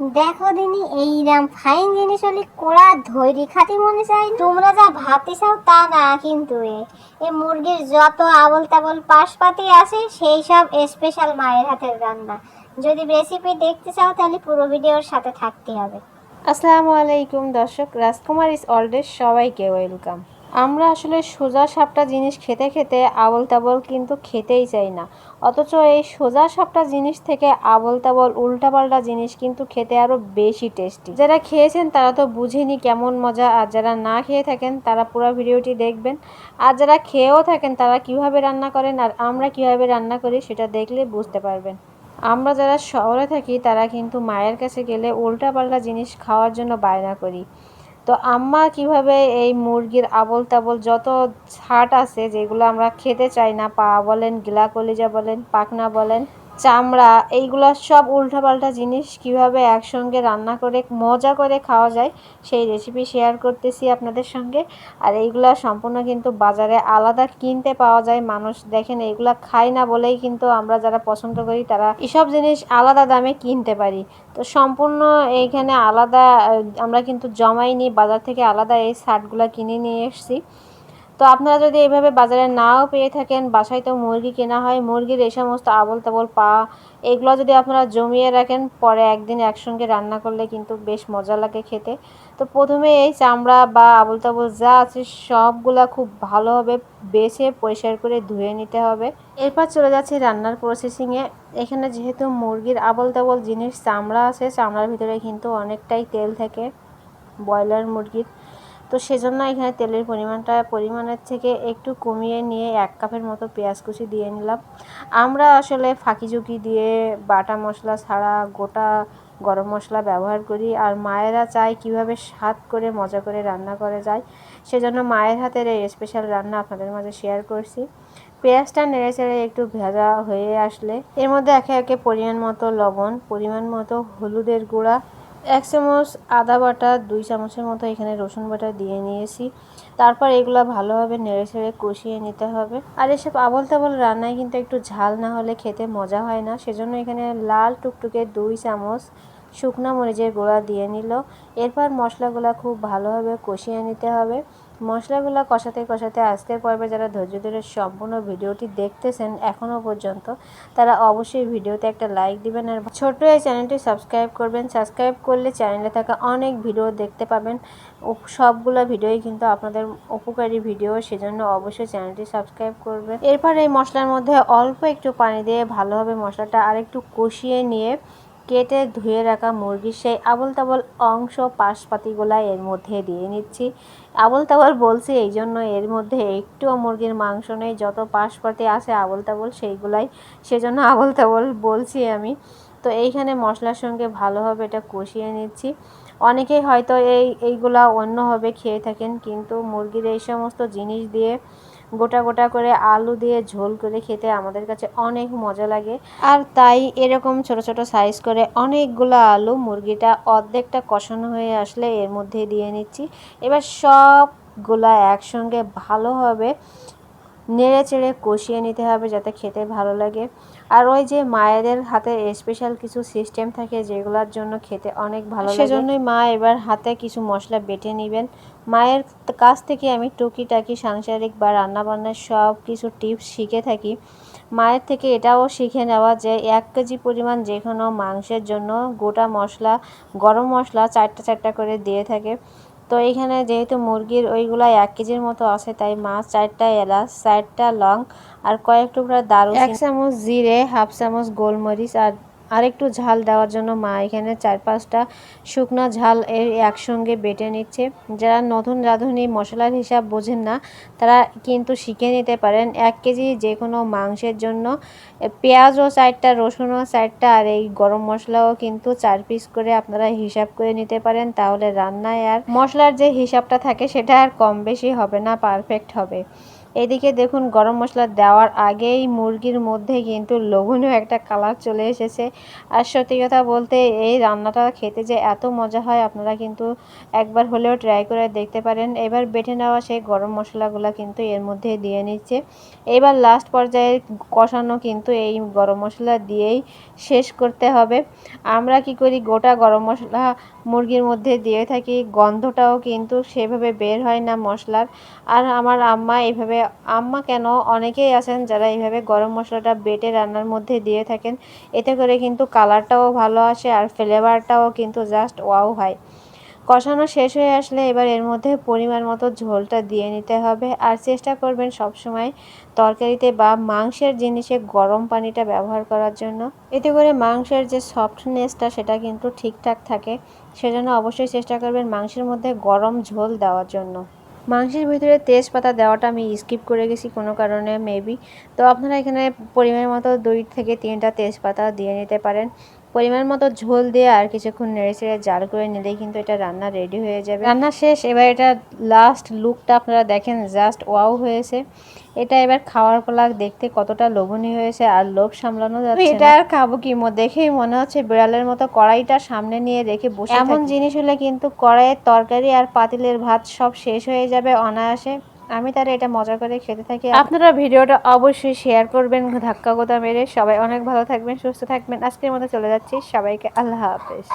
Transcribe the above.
দেখো দিনি এইরাম ফাইন জিনিস হলে কোড়া ধৈরি খাতি মনে চাই। তোমরা যা ভাবতে চাও তা না, কিন্তু এ এ মুরগির যত আবল তাবল পাশপাতি আছে, সেই সব স্পেশাল মায়ের হাতের রান্না। যদি রেসিপি দেখতে চাও, তাহলে পুরো ভিডিওর সাথে থাকতে হবে। আসসালামু আলাইকুম দর্শক, রাজকুমার ইজ অলডেজ সবাইকে ওয়েলকাম আমরা আসলে সোজা সাপটা জিনিস খেতে খেতে আবল তাবল কিন্তু খেতেই চাই না। অথচ এই সোজা সাপটা জিনিস থেকে আবল তাবল উল্টাপাল্টা জিনিস কিন্তু খেতে আরও বেশি টেস্টি যারা খেয়েছেন তারা তো বুঝেনি কেমন মজা, আর যারা না খেয়ে থাকেন তারা পুরো ভিডিওটি দেখবেন। আর যারা খেয়েও থাকেন তারা কীভাবে রান্না করেন আর আমরা কীভাবে রান্না করি সেটা দেখলে বুঝতে পারবেন। আমরা যারা শহরে থাকি তারা কিন্তু মায়ের কাছে গেলে উল্টাপাল্টা জিনিস খাওয়ার জন্য বায়না করি। তো আম্মা কীভাবে এই মুরগির আবল তাবল যত ছাট আছে যেগুলো আমরা খেতে চাই না, পা বলেন গিলা কলিজা বলেন, পাখনা বলেন চামড়া, এইগুলো সব উল্টাপাল্টা জিনিস কীভাবে একসঙ্গে রান্না করে, মজা করে খাওয়া যায়, সেই রেসিপি শেয়ার করতেছি আপনাদের সঙ্গে। আর এইগুলা সম্পূর্ণ কিন্তু বাজারে আলাদা কিনতে পাওয়া যায়। মানুষ দেখেন এইগুলা খায় না বলেই কিন্তু আমরা যারা পছন্দ করি, তারা এসব জিনিস আলাদা দামে কিনতে পারি। তো সম্পূর্ণ এইখানে আলাদা, আমরা কিন্তু জমাই নিই বাজার থেকে আলাদা এই শার্টগুলো কিনে নিয়ে এসেছি। তো আপনারা যদি এইভাবে বাজারে নাও পেয়ে থাকেন, বাসায় তো মুরগি কেনা হয়, মুরগির এই সমস্ত আবল তাবল পা, এগুলো যদি আপনারা জমিয়ে রাখেন, পরে একদিন একসঙ্গে রান্না করলে কিন্তু বেশ মজা লাগে খেতে। তো প্রথমে এই চামড়া বা আবল তাবল যা আছে সবগুলা খুব ভালোভাবে বেছে পরিষ্কার করে ধুয়ে নিতে হবে। এরপর চলে যাচ্ছি রান্নার প্রসেসিংয়ে এখানে যেহেতু মুরগির আবল তাবল জিনিস চামড়া আছে, চামড়ার ভিতরে কিন্তু অনেকটাই তেল থাকে, ব্রয়লার মুরগির। তো সেজন্য এখানে তেলের পরিমাণটা পরিমাণের থেকে একটু কমিয়ে নিয়ে এক কাপের মতো পেঁয়াজ কুচি দিয়ে নিলাম। আমরা আসলে ফাঁকি ঝুঁকি দিয়ে বাটা মশলা ছাড়া গোটা গরম মশলা ব্যবহার করি আর মায়েরা চায় কীভাবে স্বাদ করে মজা করে রান্না করে যায়। সেজন্য মায়ের হাতের এই স্পেশাল রান্না আপনাদের মাঝে শেয়ার করছি। পেঁয়াজটা নেড়ে চেড়ে একটু ভেজা হয়ে আসলে এর মধ্যে একে একে পরিমাণ মতো লবণ, পরিমাণ মতো হলুদের গুঁড়া এক চামচ আদা বাটা, দুই চামচের মতো এখানে রসুন বাটা দিয়ে নিয়েছি। তারপর এগুলো ভালোভাবে নেড়ে ছেড়ে কষিয়ে নিতে হবে। আর এসব আবল তাবল রান্নায় কিন্তু একটু ঝাল না হলে খেতে মজা হয় না। সেজন্য এখানে লাল টুকটুকে দুই চামচ শুকনো মরিচের গুঁড়া দিয়ে নিল। এরপর মশলাগুলো খুব ভালোভাবে কষিয়ে নিতে হবে। মশলাগুলো কষাতে কষাতে আজকের পর্বে যারা ধৈর্য ধরে সম্পূর্ণ ভিডিওটি দেখতেছেন এখনও পর্যন্ত, তারা অবশ্যই ভিডিওতে একটা লাইক দিবেন আর ছোট্ট এই চ্যানেলটি সাবস্ক্রাইব করবেন। সাবস্ক্রাইব করলে চ্যানেলে থাকা অনেক ভিডিও দেখতে পাবেন। সবগুলো ভিডিওই কিন্তু আপনাদের উপকারী ভিডিও, সেজন্য অবশ্যই চ্যানেলটি সাবস্ক্রাইব করবেন। এরপর এই মশলার মধ্যে অল্প একটু পানি দিয়ে ভালোভাবে মশলাটা আরেকটু কষিয়ে নিয়ে কেটে ধুয়ে রাখা মুরগির সেই আবল তাবল অংশ পাশপাতিগুলা এর মধ্যে দিয়ে নিচ্ছি। আবল তাবল বলছি, এই জন্য এর মধ্যে একটুও মুরগির মাংস নেই, যত পাশপাতি আছে আবল তাবল সেইগুলাই। সেজন্য আবল তাবল বলছি আমি। তো এইখানে মশলার সঙ্গে ভালোভাবে এটা কষিয়ে নিচ্ছি। অনেকেই হয়তো এই, এইগুলা অন্যভাবে খেয়ে থাকেন, কিন্তু মুরগির এই সমস্ত জিনিস দিয়ে গোটা গোটা করে আলু দিয়ে ঝোল করে খেতে আমাদের কাছে অনেক মজা লাগে। আর তাই এরকম ছোট ছোট সাইজ করে অনেকগুলো আলু মুরগিটা অর্ধেকটা কষানো হয়ে আসলে এর মধ্যে দিয়ে নিচ্ছি। এবার সবগুলা একসঙ্গে ভালোভাবে নেড়ে চেড়ে কষিয়ে নিতে হবে যাতে খেতে ভালো লাগে। আর ওই যে মায়েদের হাতে স্পেশাল কিছু সিস্টেম থাকে যেগুলোর জন্য খেতে অনেক ভালো সেজন্যই মা এবার হাতে কিছু মশলা বেটে নেবেন। মায়ের কাছ থেকে আমি টুকিটাকি সাংসারিক বা রান্নাবান্নার সব কিছু টিপস শিখে থাকি। মায়ের থেকে এটাও শিখে নেওয়া যে এক কেজি পরিমাণ যে কোনো মাংসের জন্য গোটা মশলা, গরম মশলা চারটা চারটা করে দিয়ে থাকে। তো এইখানে যেহেতু মুরগির ওইগুলো এক কেজির মতো আছে, তাই মাছ চারটা, এলাচ চারটা, লং আর কয়েক টুকরা দারুচিনি। এক চামচ জিরে, হাফ চামচ গোলমরিচ আর আরেকটু ঝাল দেওয়ার জন্য মা এখানে চার পাঁচটা শুকনো ঝাল এর একসঙ্গে বেটে নিচ্ছে। যারা নতুন রাঁধুনি মশলার হিসাব বোঝেন না, তারা কিন্তু শিখে নিতে পারেন এক কেজি যে কোনো মাংসের জন্য। পেঁয়াজও চারটা রসুনও চারটা আর এই গরম মশলাও কিন্তু চার পিস করে আপনারা হিসাব করে নিতে পারেন, তাহলে রান্নায় আর মশলার যে হিসাবটা থাকে সেটা আর কম বেশি হবে না, পারফেক্ট হবে। এদিকে দেখুন, গরম মশলা দেওয়ার আগেই মুরগির মধ্যে কিন্তু লোভনীয় একটা কালার চলে এসেছে। আর সত্যি কথা বলতে, এই রান্নাটা খেতে যে এত মজা হয়, আপনারা কিন্তু একবার হলেও ট্রাই করে দেখতে পারেন। এবার বেটে নেওয়া সেই গরম মশলাগুলো কিন্তু এর মধ্যে দিয়ে নিচ্ছে। এবার লাস্ট পর্যায়ে কষানো কিন্তু এই গরম মশলা দিয়েই শেষ করতে হবে। আমরা কি করি, গোটা গরম মশলা মুরগির মধ্যে দিয়ে থাকি। গন্ধটাও কিন্তু সেভাবে বের হয় না মশলার। আর আমার আম্মা এইভাবে আম্মা কেন অনেকেই আছেন যারা এইভাবে গরম মশলাটা বেটে রান্নার মধ্যে দিয়ে থাকেন। এতে করে কিন্তু কালারটাও ভালো আসে আর ফ্লেভারটাও কিন্তু জাস্ট ওয়াও হয়। কষানো শেষ হয়ে আসলে এবার এর মধ্যে পরিমাণ মতো ঝোলটা দিয়ে নিতে হবে। আর চেষ্টা করবেন সব সময় তরকারিতে বা মাংসের জিনিসে গরম পানিটা ব্যবহার করার জন্য। এতে করে মাংসের যে সফটনেসটা সেটা কিন্তু ঠিকঠাক থাকে। সেজন্য অবশ্যই চেষ্টা করবেন মাংসের মধ্যে গরম ঝোল দেওয়ার জন্য। মাংসের ভিতরে তেজপাতা দেওয়াটা আমি স্কিপ করে গেছি কোনো কারণে মেবি তো আপনারা এখানে পরিমাণ মতো দুই থেকে তিনটা তেজপাতা দিয়ে নিতে পারেন। পরিমাণ মতো ঝোল দিয়ে আর কিছুক্ষণ নেড়ে চেড়ে জাল করে নিলেই কিন্তু এটা রান্না রেডি হয়ে যাবে। রান্না শেষ, এবার এটা লাস্ট লুকটা আপনারা দেখেন জাস্ট ওয়াও হয়েছে। এটা এবার খাওয়ার পালা দেখতে কতটা লোভনীয় হয়েছে আর লোভ সামলানো যাচ্ছে এটা আর খাব কি মো? দেখেই মনে হচ্ছে বিড়ালের মতো কড়াইটা সামনে নিয়ে রেখে বসে এমন জিনিস হলে কিন্তু কড়াইয়ের তরকারি আর পাতিলের ভাত সব শেষ হয়ে যাবে অনায়াসে। আমি তারা এটা মজা করে খেতে থাকি। আপনারা ভিডিওটা অবশ্যই শেয়ার করবেন ধাক্কা গোদা মেরে। সবাই অনেক ভালো থাকবেন সুস্থ থাকবেন। আজকের মতো চলে যাচ্ছি। সবাইকে আল্লাহ হাফেজ।